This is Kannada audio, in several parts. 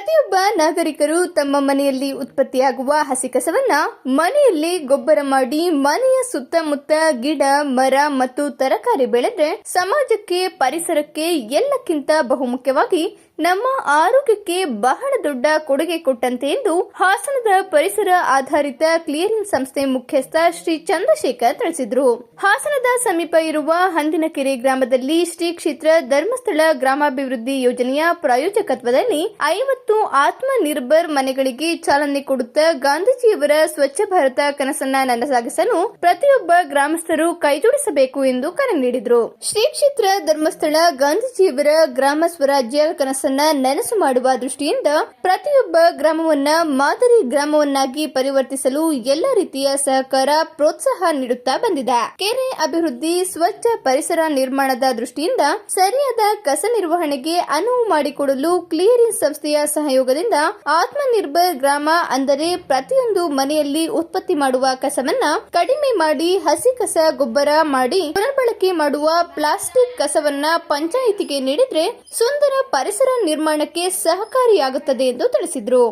ಪ್ರತಿಯೊಬ್ಬ ನಾಗರಿಕರು ತಮ್ಮ ಮನೆಯಲ್ಲಿ ಉತ್ಪತ್ತಿಯಾಗುವ ಹಸಿ ಕಸವನ್ನ ಮನೆಯಲ್ಲಿ ಗೊಬ್ಬರ ಮಾಡಿ ಮನೆಯ ಸುತ್ತಮುತ್ತ ಗಿಡ, ಮರ ಮತ್ತು ತರಕಾರಿ ಬೆಳೆದ್ರೆ ಸಮಾಜಕ್ಕೆ, ಪರಿಸರಕ್ಕೆ ಎಲ್ಲಕ್ಕಿಂತ ಬಹುಮುಖ್ಯವಾಗಿ ನಮ್ಮ ಆರೋಗ್ಯಕ್ಕೆ ಬಹಳ ದೊಡ್ಡ ಕೊಡುಗೆ ಕೊಟ್ಟಂತೆ ಎಂದು ಹಾಸನದ ಪರಿಸರ ಆಧಾರಿತ ಕ್ಲಿಯರಿಂಗ್ ಸಂಸ್ಥೆ ಮುಖ್ಯಸ್ಥ ಶ್ರೀ ಚಂದ್ರಶೇಖರ್ ತಿಳಿಸಿದರು. ಹಾಸನದ ಸಮೀಪ ಇರುವ ಹಂದಿನಕೆರೆ ಗ್ರಾಮದಲ್ಲಿ ಶ್ರೀ ಕ್ಷೇತ್ರ ಧರ್ಮಸ್ಥಳ ಗ್ರಾಮಾಭಿವೃದ್ಧಿ ಯೋಜನೆಯ ಪ್ರಾಯೋಜಕತ್ವದಲ್ಲಿ ಐವತ್ತು ಆತ್ಮ ನಿರ್ಭರ್ ಮನೆಗಳಿಗೆ ಚಾಲನೆ ಕೊಡುತ್ತಾ ಗಾಂಧೀಜಿಯವರ ಸ್ವಚ್ಛ ಭಾರತ ಕನಸನ್ನ ನನಸಾಗಿಸಲು ಪ್ರತಿಯೊಬ್ಬ ಗ್ರಾಮಸ್ಥರು ಕೈಜೋಡಿಸಬೇಕು ಎಂದು ಕರೆ ನೀಡಿದರು. ಶ್ರೀ ಕ್ಷೇತ್ರ ಧರ್ಮಸ್ಥಳ ಗಾಂಧೀಜಿಯವರ ಗ್ರಾಮ ಸ್ವರಾಜ್ಯ ಕನಸನ್ನ ನನಸು ಮಾಡುವ ದೃಷ್ಟಿಯಿಂದ ಪ್ರತಿಯೊಬ್ಬ ಗ್ರಾಮವನ್ನ ಮಾದರಿ ಗ್ರಾಮವನ್ನಾಗಿ ಪರಿವರ್ತಿಸಲು ಎಲ್ಲ ರೀತಿಯ ಸಹಕಾರ, ಪ್ರೋತ್ಸಾಹ ನೀಡುತ್ತಾ ಬಂದಿದೆ. ಕೆರೆ ಅಭಿವೃದ್ಧಿ, ಸ್ವಚ್ಛ ಪರಿಸರ ನಿರ್ಮಾಣದ ದೃಷ್ಟಿಯಿಂದ ಸರಿಯಾದ ಕಸ ನಿರ್ವಹಣೆಗೆ ಅನುವು ಮಾಡಿಕೊಡಲು ಕ್ಲಿಯರಿಂಗ್ ಸಂಸ್ಥೆಯ ಸಹಯೋಗದಿಂದ ಆತ್ಮನಿರ್ಭರ್ ಗ್ರಾಮ ಅಂದರೆ ಪ್ರತಿಯೊಂದು ಮನೆಯಲ್ಲಿ ಉತ್ಪತ್ತಿ ಮಾಡುವ ಕಸವನ್ನ ಕಡಿಮೆ ಮಾಡಿ ಹಸಿ ಕಸ ಗೊಬ್ಬರ ಮಾಡಿ ಪುನರ್ಬಳಕೆ ಮಾಡುವ ಪ್ಲಾಸ್ಟಿಕ್ ಕಸವನ್ನ ಪಂಚಾಯಿತಿಗೆ ನೀಡಿದ್ರೆ ಸುಂದರ ಪರಿಸರ ನಿರ್ಮಾಣಕ್ಕೆ ಸಹಕಾರಿಯಾಗುತ್ತದೆ ಎಂದು ತಿಳಿಸಿದರು.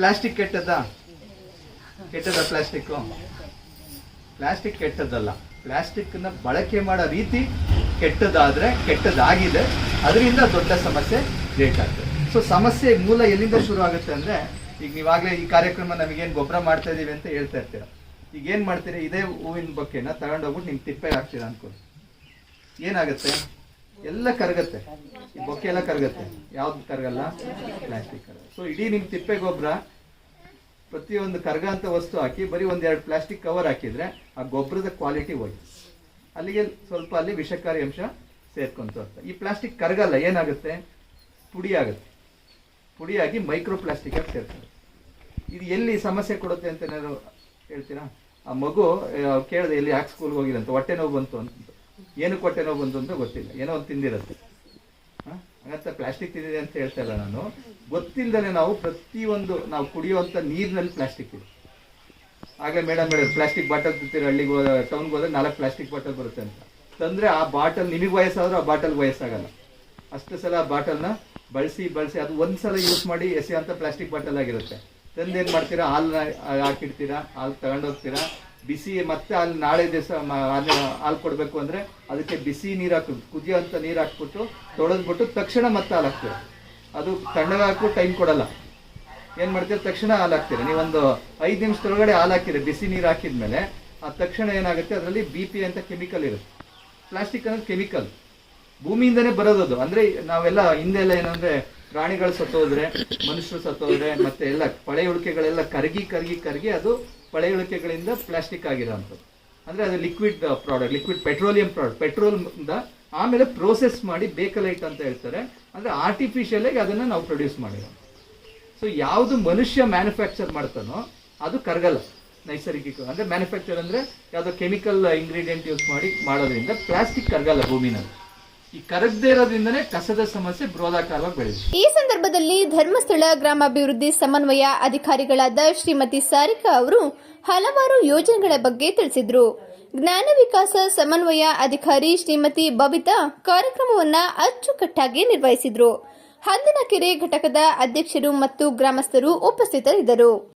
ಪ್ಲಾಸ್ಟಿಕ್ ಕೆಟ್ಟದಾ ಕೆಟ್ಟದ ಪ್ಲಾಸ್ಟಿಕ್? ಪ್ಲಾಸ್ಟಿಕ್ ಕೆಟ್ಟದ್ದಲ್ಲ. ಪ್ಲಾಸ್ಟಿಕ್ನ ಬಳಕೆ ಮಾಡೋ ರೀತಿ ಕೆಟ್ಟದಾದ್ರೆ ಕೆಟ್ಟದಾಗಿದೆ ಅದರಿಂದ ದೊಡ್ಡ ಸಮಸ್ಯೆ ಕ್ರಿಯೇಟ್ ಆಗ್ತದೆ. ಸೊ ಸಮಸ್ಯೆ ಮೂಲ ಎಲ್ಲಿಂದ ಶುರು ಆಗುತ್ತೆ ಅಂದ್ರೆ, ಈಗ ನೀವಾಗಲೇ ಈ ಕಾರ್ಯಕ್ರಮ ನಮಗೇನು ಗೊಬ್ಬರ ಮಾಡ್ತಾ ಇದ್ದೀವಿ ಅಂತ ಹೇಳ್ತಾ ಇರ್ತೀರ? ಈಗ ಏನು ಮಾಡ್ತೀರಿ? ಇದೇ ಹೂವಿನ ಬೊಕ್ಕೆನ ತಗೊಂಡೋಗ್ಬಿಟ್ಟು ನಿಮ್ಗೆ ತಿಪ್ಪೆ ಹಾಕ್ತೀರಾ ಅನ್ಕೊಳ್ಳಿ ಏನಾಗುತ್ತೆ? ಎಲ್ಲ ಕರಗತ್ತೆ. ಈ ಬೊಕ್ಕೆ ಎಲ್ಲ ಕರಗತ್ತೆ. ಯಾವ್ದು ಕರಗಲ್ಲ? ಪ್ಲಾಸ್ಟಿಕ್ ಕರಗ ಸೊ ಇಡೀ ನಿಮ್ ತಿಪ್ಪೆ ಗೊಬ್ಬರ ಪ್ರತಿಯೊಂದು ಕರಗಂತ ವಸ್ತು ಹಾಕಿ, ಬರೀ ಒಂದೆರಡು ಪ್ಲಾಸ್ಟಿಕ್ ಕವರ್ ಹಾಕಿದ್ರೆ ಆ ಗೊಬ್ಬರದ ಕ್ವಾಲಿಟಿ ಹೋಯ್ತು. ಅಲ್ಲಿಗೆ ಸ್ವಲ್ಪ ಅಲ್ಲಿ ವಿಷಕಾರಿ ಅಂಶ ಸೇರ್ಕೊಂತ. ಈ ಪ್ಲಾಸ್ಟಿಕ್ ಕರಗಲ್ಲ, ಏನಾಗುತ್ತೆ? ಪುಡಿ ಆಗುತ್ತೆ. ಪುಡಿಯಾಗಿ ಮೈಕ್ರೋ ಪ್ಲಾಸ್ಟಿಕ್ ಆಗಿ ಸೇರ್ತದೆ ಇದು ಎಲ್ಲಿ ಸಮಸ್ಯೆ ಕೊಡುತ್ತೆ ಅಂತ ಏನಾದ್ರು ಹೇಳ್ತೀರಾ? ಆ ಮಗು ಕೇಳಿದೆ, ಎಲ್ಲಿ ಯಾಕೆ ಸ್ಕೂಲ್ಗೆ ಹೋಗಿಲ್ಲ ಅಂತ, ಹೊಟ್ಟೆ ನೋವು ಬಂತು ಅಂತ. ಏನಕ್ಕೆ ಕೊಟ್ಟೆನೋ ಬಂತು ಅಂತ ಗೊತ್ತಿಲ್ಲ. ಏನೋ ಒಂದು ತಿಂದಿರುತ್ತೆ. ಹಾಗಂತ ಪ್ಲಾಸ್ಟಿಕ್ ತಿಂದಿದೆ ಅಂತ ಹೇಳ್ತಾ ಇಲ್ಲ ನಾನು. ಗೊತ್ತಿಲ್ಲದೆ ನಾವು ಪ್ರತಿಯೊಂದು ನಾವು ಕುಡಿಯುವಂತ ನೀರಿನಲ್ಲಿ ಪ್ಲಾಸ್ಟಿಕ್ ಇದೆ. ಆಗಲೇ ಮೇಡಮ್ ಮೇಡಮ್ ಪ್ಲಾಸ್ಟಿಕ್ ಬಾಟಲ್ ತಿಂತೀರಿ? ಹಳ್ಳಿಗೆ ಹೋದ ಟೌನ್ಗೆ ಹೋದ್ರೆ ನಾಲ್ಕು ಪ್ಲಾಸ್ಟಿಕ್ ಬಾಟಲ್ ಬರುತ್ತೆ ಅಂತ. ತಂದ್ರೆ ಆ ಬಾಟಲ್ ನಿಮಗೆ ವಯಸ್ಸಾದ್ರೂ ಆ ಬಾಟಲ್ ವಯಸ್ಸಾಗಲ್ಲ. ಅಷ್ಟು ಸಲ ಆ ಬಾಟಲ್ನ ಬಳಸಿ ಬಳಸಿ ಅದು ಒಂದ್ಸಲ ಯೂಸ್ ಮಾಡಿ ಎಸೆಯುವಂಥ ಪ್ಲಾಸ್ಟಿಕ್ ಬಾಟಲ್ ಆಗಿರುತ್ತೆ. ತಂದು ಏನು ಮಾಡ್ತೀರಾ? ಹಾಲನ್ನ ಹಾಕಿಡ್ತೀರಾ? ಹಾಲು ತಗೊಂಡೋಗ್ತೀರಾ? ಬಿಸಿ ಮತ್ತೆ ಅಲ್ಲಿ ನಾಳೆ ದಿವಸ ಹಾಲು ಕೊಡಬೇಕು ಅಂದ್ರೆ ಅದಕ್ಕೆ ಬಿಸಿ ನೀರು ಹಾಕಿ ಅಂತ ನೀರು ಹಾಕ್ಬಿಟ್ಟು ತೊಳೆದ್ಬಿಟ್ಟು ತಕ್ಷಣ ಮತ್ತೆ ಹಾಲು ಹಾಕ್ತೀರ ಅದು ತಣ್ಣಗಾಕು ಟೈಮ್ ಕೊಡಲ್ಲ. ಏನು ಮಾಡ್ತೀರ? ತಕ್ಷಣ ಹಾಲು ಹಾಕ್ತೀರ. ನೀವೊಂದು ಐದು ನಿಮಿಷದೊಳಗಡೆ ಹಾಲು ಹಾಕಿದ್ರೆ ಬಿಸಿ ನೀರು ಹಾಕಿದ್ಮೇಲೆ ಆ ತಕ್ಷಣ ಏನಾಗುತ್ತೆ? ಅದರಲ್ಲಿ ಬಿ ಪಿ ಅಂತ ಕೆಮಿಕಲ್ ಇರುತ್ತೆ. ಪ್ಲಾಸ್ಟಿಕ್ ಅನ್ನೋದು ಕೆಮಿಕಲ್ ಭೂಮಿಯಿಂದನೇ ಬರೋದದು ಅಂದ್ರೆ ನಾವೆಲ್ಲ ಹಿಂದೆ ಎಲ್ಲ ಏನಂದ್ರೆ ಪ್ರಾಣಿಗಳು ಸತ್ತೋದ್ರೆ ಮನುಷ್ಯರು ಸತ್ತೋದ್ರೆ ಮತ್ತೆ ಎಲ್ಲ ಪಳೆಯುಳಿಕೆಗಳೆಲ್ಲ ಕರಗಿ ಕರಗಿ ಕರಗಿ ಅದು ಪಳೆಯುಳಿಕೆಗಳಿಂದ ಪ್ಲಾಸ್ಟಿಕ್ ಆಗಿರೋಂಥದ್ದು. ಅಂದರೆ ಅದು liquid product liquid petroleum product petrol ಆಮೇಲೆ ಪ್ರೋಸೆಸ್ ಮಾಡಿ ಬೇಕಲೈಟ್ ಅಂತ ಹೇಳ್ತಾರೆ. ಅಂದರೆ ಆರ್ಟಿಫಿಷಿಯಲ್ ಆಗಿ ಅದನ್ನ ನಾವು ಪ್ರೊಡ್ಯೂಸ್ ಮಾಡಿರೋ ಸೊ ಯಾವುದು ಮನುಷ್ಯ ಮ್ಯಾನುಫ್ಯಾಕ್ಚರ್ ಮಾಡ್ತಾನೋ ಅದು ಕರಗಲ್ಲ, ನೈಸರ್ಗಿಕ, ಅಂದ್ರೆ ಮ್ಯಾನುಫ್ಯಾಕ್ಚರ್ ಅಂದ್ರೆ ಯಾವುದೋ ಕೆಮಿಕಲ್ ಇಂಗ್ರೀಡಿಯೆಂಟ್ ಯೂಸ್ ಮಾಡಿ ಮಾಡೋದ್ರಿಂದ ಪ್ಲಾಸ್ಟಿಕ್ ಕರಗಲ್ಲ ಭೂಮಿನಲ್ಲಿ. ಈ ಕರಗದೇ ಕಸದ ಸಮಸ್ಯೆ ಬೃಹದಾಕಾರವಾಗಿ ಬೆಳೆದಿದೆ ಈ ಸಂದರ್ಭದಲ್ಲಿ ಧರ್ಮಸ್ಥಳ ಗ್ರಾಮಾಭಿವೃದ್ಧಿ ಸಮನ್ವಯ ಅಧಿಕಾರಿಗಳಾದ ಶ್ರೀಮತಿ ಸಾರಿಕಾ ಅವರು ಹಲವಾರು ಯೋಜನೆಗಳ ಬಗ್ಗೆ ತಿಳಿಸಿದ್ರು. ಜ್ಞಾನ ವಿಕಾಸ ಸಮನ್ವಯ ಅಧಿಕಾರಿ ಶ್ರೀಮತಿ ಬಬಿತಾ ಕಾರ್ಯಕ್ರಮವನ್ನ ಅಚ್ಚುಕಟ್ಟಾಗಿ ನಿರ್ವಹಿಸಿದ್ರು. ಹಂದನಕೆರೆ ಘಟಕದ ಅಧ್ಯಕ್ಷರು ಮತ್ತು ಗ್ರಾಮಸ್ಥರು ಉಪಸ್ಥಿತರಿದ್ದರು.